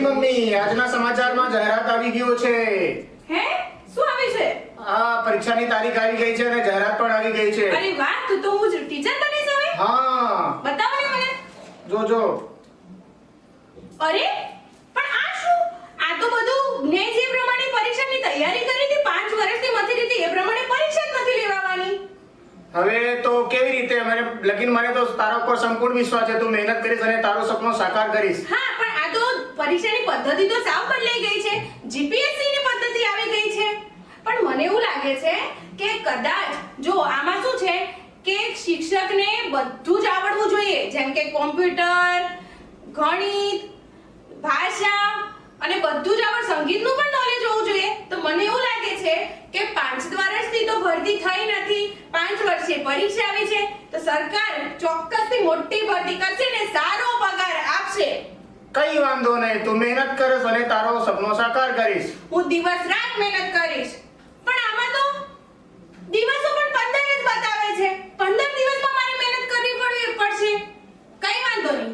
જી mummy આજના સમાચારમાં જાહેરાત આવી ગયો છે. હે? શું આવી છે? આ પરીક્ષાની તારીખ આવી ગઈ છે અને જાહેરાત પણ આવી ગઈ છે. અરે વાહ તું તો હું ટીચર બની હવે? હા. બતાવો ને મને. જો જો. અરે પણ આ શું? આ તો બધું મેં જે પ્રમાણે પરીક્ષાની તૈયારી કરી હતી પાંચ વર્ષથી મથી હતી એ પ્રમાણે પરીક્ષા જ નથી લેવાવાની. હવે તો કેવી રીતે? મને લગીન મને તો તારા ઉપર સંપૂર્ણ વિશ્વાસ છે. તું મહેનત કરીશ અને તારો સપનો સાકાર કરીશ. હા પણ તો પરીક્ષાની પદ્ધતિ તો સાવ બદલાઈ ગઈ છે. જીપીએસસી ની પદ્ધતિ આવી ગઈ છે. પણ મને એવું લાગે છે કે કદાચ જો આમાં શું છે કે શિક્ષકને બધું જ આવડવું જોઈએ. જેમ કે કોમ્પ્યુટર, ગણિત, ભાષા અને બધું જ આવડ. સંગીતનું પણ નોલેજ હોવું જોઈએ. તો મને એવું લાગે છે કે પાંચ વર્ષથી તો ભરતી થઈ નથી. પાંચ વર્ષે પરીક્ષા આવી છે. તો સરકાર ચોક્કસથી મોટી ભરતી કરશે ને સારો પગાર આપશે. કઈ વાંધો નહીં, તું મહેનત કરીશ અને તારો સપનો સાકાર કરીશ. હું દિવસ રાત મહેનત કરીશ પણ આમાં તો દિવસો પણ પંદર જ બતાવે છે પંદર દિવસમાં મારે મહેનત કરવી પડવી પડશે કઈ વાંધો નહીં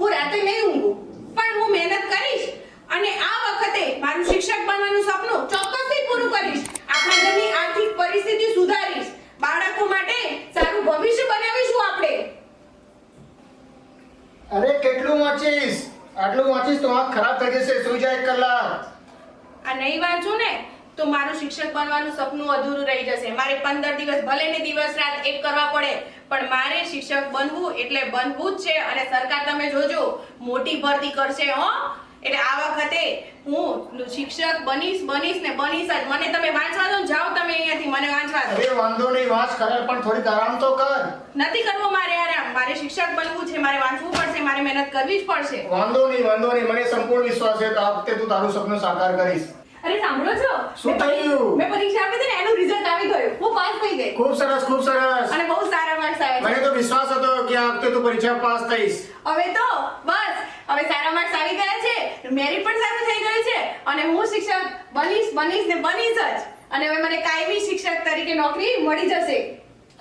હું રાતે નહીં ઊંઘું પણ હું મહેનત કરીશ અને આ વખતે મારું શિક્ષક બનવાનું સપનું ચોક્કસથી પૂરું કરીશ આપણા ઘરની આર્થિક પરિસ્થિતિ સુધારીશ બાળકો માટે સારું ભવિષ્ય બનાવીશું આપણે અરે કેટલું વાંચીશ આટલું વાંચીશ તો આંખ ખરાબ થઈ જશે, સુઈ જાય કલાક. આ નહીં વાંચું ને, તો મારું શિક્ષક બનવાનું સપનું અધૂરું રહી જશે. મારે પંદર દિવસ, ભલે ને દિવસ રાત એક કરવા પડે, પણ મારે શિક્ષક બનવું એટલે બનવું જ છે અને સરકાર તમે જોજો, મોટી ભરતી કરશે, હો. એટલે આ વખતે હું શિક્ષક બનીશ બનીશ ને બનીશ જ. મને તમે વાંચવા દો જાઓ તમે અહીંયાથી મને વાંચવા દો. અરે વાંધો નહીં વાંચ કરે પણ થોડી આરામ તો કર. નથી કરવો મારે આરામ મારે શિક્ષક બનવું છે મારે વાંચવું પડશે મારે મહેનત કરવી જ પડશે. વાંધો નહીં વાંધો નહીં મને સંપૂર્ણ વિશ્વાસ છે કે આ વખતે તું તારું સપનું સાકાર કરીશ. અરે સાંભળો છો? શું થયું? મેં પરીક્ષા આપી હતી ને એનું રિઝલ્ટ આવી ગયું. હું પાસ થઈ ગઈ. ખૂબ સરસ ખૂબ સરસ. અને બહુ સારા માર્ક્સ આવ્યા મને તો વિશ્વાસ હતો કે આ વખતે તું પરીક્ષા પાસ થઈશ. હવે તો બસ. હવે સારા માર્ક્સ આવી ગયા છે મેરિટ પણ સારું થઈ ગયું છે. અને હું શિક્ષક બનીશ બનીશ ને બનીશ જ. અને હવે મને કાયમી શિક્ષક તરીકે નોકરી મળી જશે.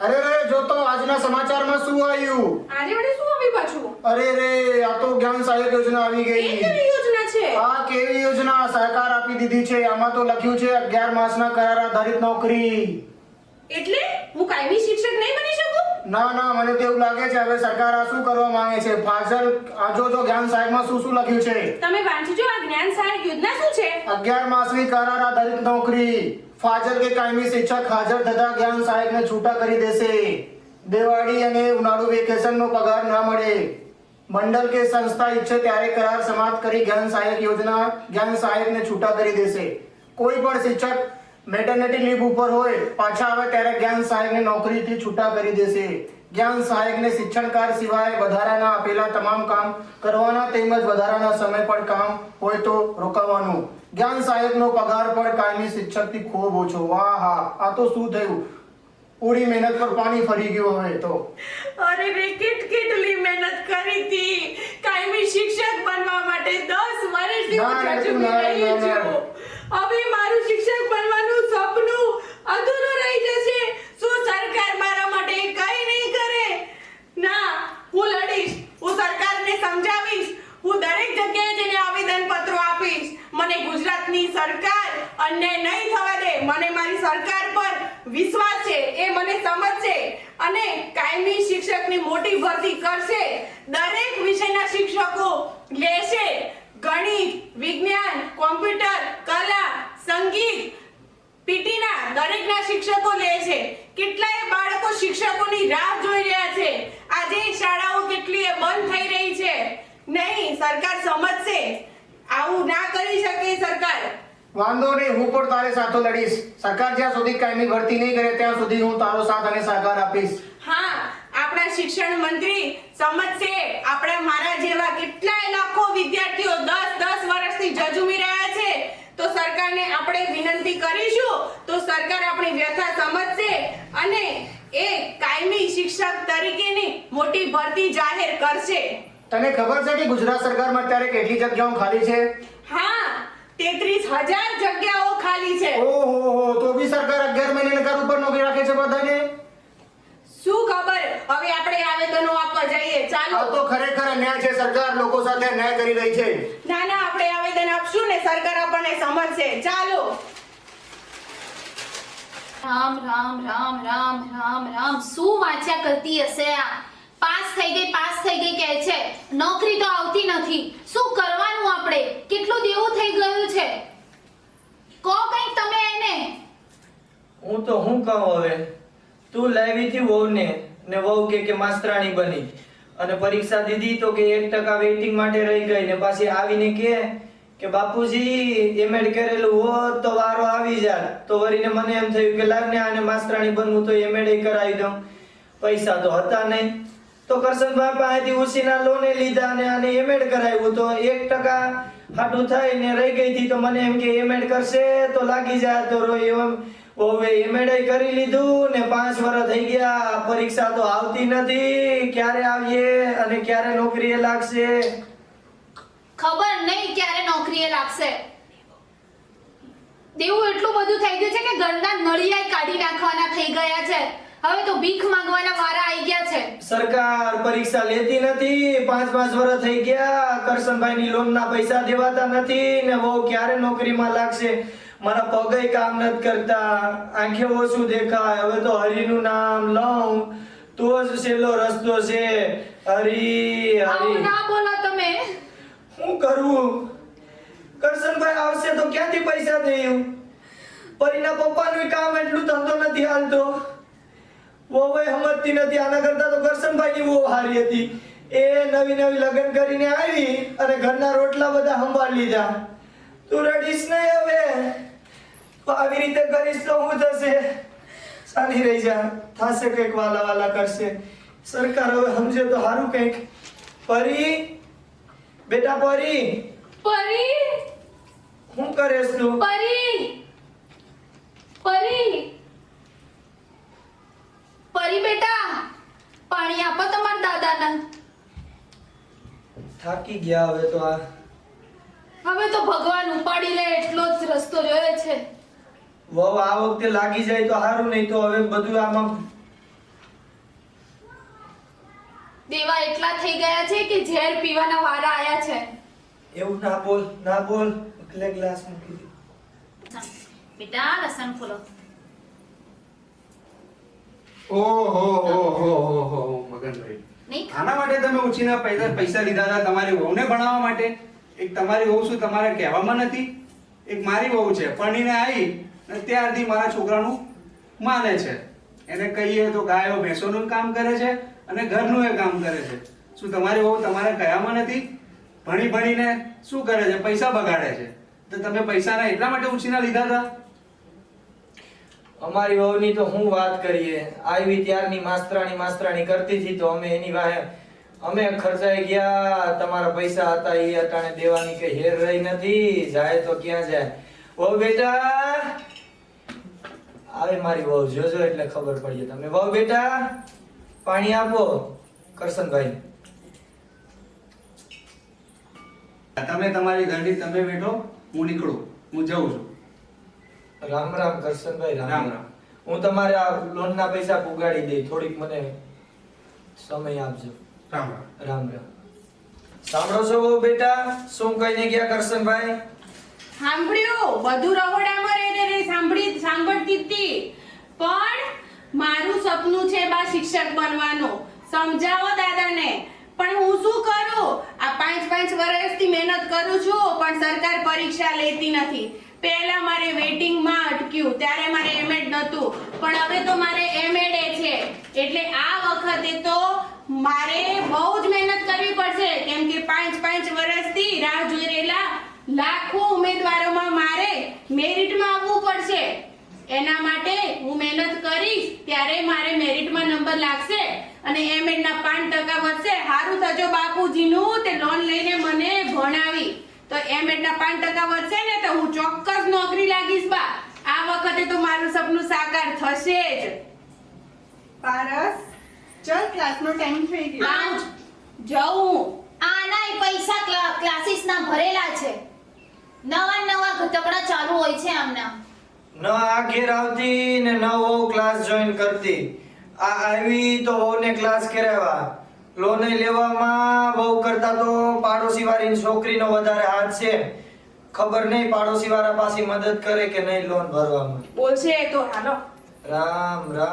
અરે રે જો તો આજના સમાચારમાં શું આવ્યું? આજે મને શું આવી પાછું? અરે રે આ તો જ્ઞાન સહાયક યોજના આવી ગઈ. કેવી યોજના છે? આ કેવી યોજના? સરકાર આપી દીધી છે. આમાં તો લખ્યું છે અગિયાર માસના કરાર આધારિત નોકરી. એટલે હું કાયમી શિક્ષક નહીં બની શકું? ના ના મને તો એવું લાગે છે હવે સરકાર આ શું કરવા માંગે છે? ફાજલ આ જો જો જ્ઞાન સહાયકમાં શું શું લખ્યું છે? તમે વાંચજો આ જ્ઞાન સાહેબ યોજના શું છે? અગિયાર માસની કરાર આધારિત નોકરી. ફાજલ કે કાયમી શિક્ષક હાજર થતા જ્ઞાન સહાયકને છૂટા કરી દેશે. દિવાળી અને ઉનાળુ વેકેશનનો પગાર ના મળે. મંડળ કે સંસ્થા ઈચ્છે ત્યારે કરાર સમાપ્ત કરી જ્ઞાન સહાયક યોજના જ્ઞાન સહાયકને છૂટા કરી દેશે. કોઈ પણ શિક્ષક મેટર્નિટી લીવ ઉપર હોય પાછા આવે ત્યારે જ્ઞાન સહાયકને નોકરીથી છૂટા કરી દેશે. જ્ઞાન સહાયકને શિક્ષણકાર સિવાય વધારાના આપેલા તમામ કામ કરવાના તેમજ વધારાના સમય પર કામ હોય તો રોકાવાનું. જ્ઞાન સહાયકનો પગાર પણ કાયમી શિક્ષકથી ખૂબ ઓછો. વાહ હા આ તો શું થયું? પૂરી મહેનત પર પાણી ફરી ગયું હવે તો. અરે રે કેટ કેટલી મહેનત કરી હતી? કાયમી શિક્ષક બનવા માટે 10 વર્ષથી હું ના, રહી. છું. હવે મારું શિક્ષક બનવાનું અધૂરું રહી જશે. શું સરકાર મારા માટે કંઈ નહીં કરે? ના, હું લડીશ. હું સરકારને સમજાવીશ. હું દરેક જગ્યાએ જઈને આવેદન પત્રો આપીશ. મને ગુજરાતની સરકાર અન્યાય નહીં થવા દે. મને મારી સરકાર પર વિશ્વાસ છે. એ મને સમજશે અને કાયમી શિક્ષકની મોટી ભરતી કરશે. દરેક વિષયના શિક્ષકો લેશે ગણિત વિજ્ઞાન કોમ્પ્યુટર કલા સંગીત પીટીના દરેકના શિક્ષકો લે છે કેટલાય બાળકો શિક્ષકોની રાહ જોઈ રહ્યા છે. આજે શાળાઓ કેટલી બંધ થઈ રહી છે. નહીં સરકાર સમજશે. આવું ના કરી શકે સરકાર. વાંધો નહીં હું પણ તારે સાથે લડીશ. સરકાર જ્યાં સુધી કાયમી ભરતી નહીં કરે ત્યાં સુધી હું તારો સાથ અને સહકાર આપીશ. હા આપણા શિક્ષણ મંત્રી સમજશે આપણા મારા જેવા કેટલાય લાખો વિદ્યાર્થીઓ 10 10 વર્ષથી જજુમી રહ્યા છે. તો સરકારને આપણે વિનંતી કરીશું તો સરકાર આપણી વ્યથા સમજશે અને એ કાયમી શિક્ષક તરીકેની મોટી ભરતી જાહેર કરશે. તને ખબર છે કે ગુજરાત સરકારમાં અત્યારે કેટલી જગ્યાઓ ખાલી છે? હા તેત્રીસ હજાર જગ્યાઓ ખાલી છે. ઓહો તો બી સરકાર અગિયાર મહિને કર ઉપર નોકરી રાખે છે બધાને? શું ખબર? હવે આપણે આવેદનો આપવા જઈએ. ચાલો. આ તો ખરેખર અન્યાય છે. સરકાર લોકો સાથે અન્યાય કરી રહી છે. ના ના આપણે આવેદન આપશું ને સરકાર આપણને સમજશે. ચાલો. રામ રામ રામ રામ રામ રામ. શું વાંચ્યા કરતી હશે આ? પાસ થઈ ગઈ પાસ થઈ ગઈ કહે છે. નોકરી તો આવતી નથી. શું કરવાનું આપણે? કેટલું દેવું થઈ ગયું છે? કહો કંઈક તમે એને. હું તો હું કહું હવે? તું લાવી થી વહુને. ને વહુ કે કે માસ્તરાણી બની. અને પરીક્ષા દીધી તો કે એક ટકા વેઇટિંગ માટે રહી ગઈ ને પાછી આવીને કે કે બાપુજી એમએડ કરેલું હોત તો વારો આવી જાત. તો વળીને મને એમ થયું કે લાગને આને માસ્તરાણી બનવું તો એમએડ કરાવી દઉં. પૈસા તો હતા નહીં. તો કરશનભાઈ પાસેથી ઉસીના લોને લીધા અને આને એમએડ કરાવ્યું તો એક ટકા હાટું થાય ને રહી ગઈ હતી તો મને એમ કે એમએડ કરશે તો લાગી જાય તો રોય એમ. હવે એમએડ કરી લીધું ને પાંચ વર્ષ થઈ ગયા. પરીક્ષા તો આવતી નથી. ક્યારે આવીએ અને ક્યારે નોકરીએ લાગશે? ખબર નહીં ક્યારે નોકરીએ લાગશે. દેવું એટલું બધું થઈ ગયું છે કે ઘરના નળિયા કાઢી નાખવાના થઈ ગયા છે. હવે તો ભીખ માંગવાના વારા આવી ગયા છે. સરકાર પરીક્ષા લેતી નથી. પાંચ પાંચ વર્ષ થઈ ગયા. કરશનભાઈની લોનના પૈસા દેવાતા નથી ને વહુ ક્યારે નોકરીમાં લાગશે? મારા પગે કામ નથી કરતા આંખે ઓછું દેખાય હવે તો હરિનું નામ લઉં. તો જ છેલ્લો રસ્તો છે. હરી હરી. ના બોલો તમે. હું કરું? કરશનભાઈ આવશે તો ક્યાંથી પૈસા દેવું પરીના પપ્પાનું કામ એટલું ધંધો નથી હાલતો. વહુ સમજતી નથી આના કરતા તો કરશનભાઈની બહુ હારી હતી. એ નવી નવી લગ્ન કરીને આવી અને ઘરના રોટલા બધા સંભાળી લીધા. તું રડીશ નહીં હવે. આવી રીતે કરીશ તો હું થશે. સાની રહી જા. થાશે કંઈક વાલા વાલા કરશે. સરકાર હવે સમજે તો સારું કંઈક. પરી બેટા પરી. પરી? હું કરેશ તું? પરી? પરી? પરી બેટા પાણી આપો તમારા દાદાને. થાકી ગયા હવે તો આ. હવે તો ભગવાન ઉપાડી લે એટલો જ રસ્તો જોયો છે. વહુ આ વખતે લાગી જાય તો સારું નહીં તો હવે બધું આમાં દેવા એટલા થઈ ગયા છે કે ઝેર પીવાના વારા આયા છે. એવું ના બોલ ના બોલ. એટલે ગ્લાસ મૂકી દે. બેટા લસણ ફોલો. ઓહો હો હો હો હો મગનભાઈ. આના માટે તમે ઉછીના પૈસા પૈસા લીધા હતા તમારી વહુને ભણાવવા માટે? એક તમારી વહુ શું તમારે કહેવામાં નથી? એક મારી વહુ છે પરણીને આવી. અને ત્યારથી મારા છોકરાનું માને છે. એને કહીએ તો ગાયો ભેંસોનું કામ કરે છે અને ઘરનું એ કામ કરે છે. શું તમારી વહુ તમારે કયામાં નથી? ભણી ભણીને શું કરે છે? પૈસા બગાડે છે. તો તમે પૈસાના એટલા માટે ઉછીના લીધા હતા? અમારી વહુની તો હું વાત કરીએ. આવી ત્યારની માસ્તરાણી માસ્તરાણી કરતી હતી તો અમે એની વાહે અમે ખર્ચાઈ ગયા. તમારા પૈસા હતા એ અટાણે દેવાની કઈ હેર રહી નથી. જાય તો ક્યાં જાય? ઓ બેટા! આવે મારી વહુ. જોજો એટલે ખબર પડી તમે વહુ બેટા પાણી આપો. કરશનભાઈ. તમે તમારી ગાડી તમે બેઠો. હું નીકળું. હું જઉં છું. રામ રામ કરશનભાઈ રામ રામ. હું તમારે આ લોનના પૈસા પુગાડી દઈ. થોડીક મને સમય આપજો. રામ રામ. રામ રામ. સાંભળો છો બહુ બેટા? શું કહીને ગયા કરશનભાઈ? સાંભળ્યું. બધું રહોડામાં રહીને રહી. સાંભળી સાંભળતી હતી પણ મારું સપનું છે બા શિક્ષક બનવાનું. સમજાવો દાદાને. પણ હું શું કરું? આ પાંચ પાંચ વર્ષથી મહેનત કરું છું, પણ સરકાર પરીક્ષા લેતી નથી. પહેલા મારે વેટિંગમાં અટક્યું, ત્યારે મારે એમએડ નહોતું. પણ હવે તો મારે એમએડ છે. એટલે આ વખતે તો મારે બહુ જ મહેનત કરવી પડશે. કેમ કે પાંચ પાંચ વર્ષથી રાહ જોઈ રહેલા લાખો ઉમેદવારોમાં મારે મેરિટમાં આવવું પડશે. એના માટે હું મહેનત કરીશ ત્યારે મારે મેરિટમાં નંબર લાગશે અને એમ એડના પાંચ ટકા વધશે. સારું થજો બાપુજીનું તે લોન લઈને મને ભણાવી. તો એમ એડના પાંચ ટકા વધશે ને તો હું ચોક્કસ નોકરી લાગીશ બા. આ વખતે તો મારું સપનું સાકાર થશે જ. પારસ ચલ ક્લાસનો ટાઈમ થઈ ગયો. આમ આના આનાય પૈસા ક્લા- ક્લાસીસના ભરેલા છે. નવા નવા ઘટકડા ચાલુ હોય છે આમના. ન આ ઘેર આવતી ને ન હો ક્લાસ જોઈન કરતી. આ આવી તો વહુને ક્લાસ કરાવ્યા. લોન લેવામાં બહુ કરતા તો પાડોશી વાળીની છોકરીનો વધારે હાથ છે. ખબર નહીં પાડોશી વાળા પાસે મદદ કરે કે નહીં લોન ભરવામાં બોલશે તો હાલો. રામ રામ.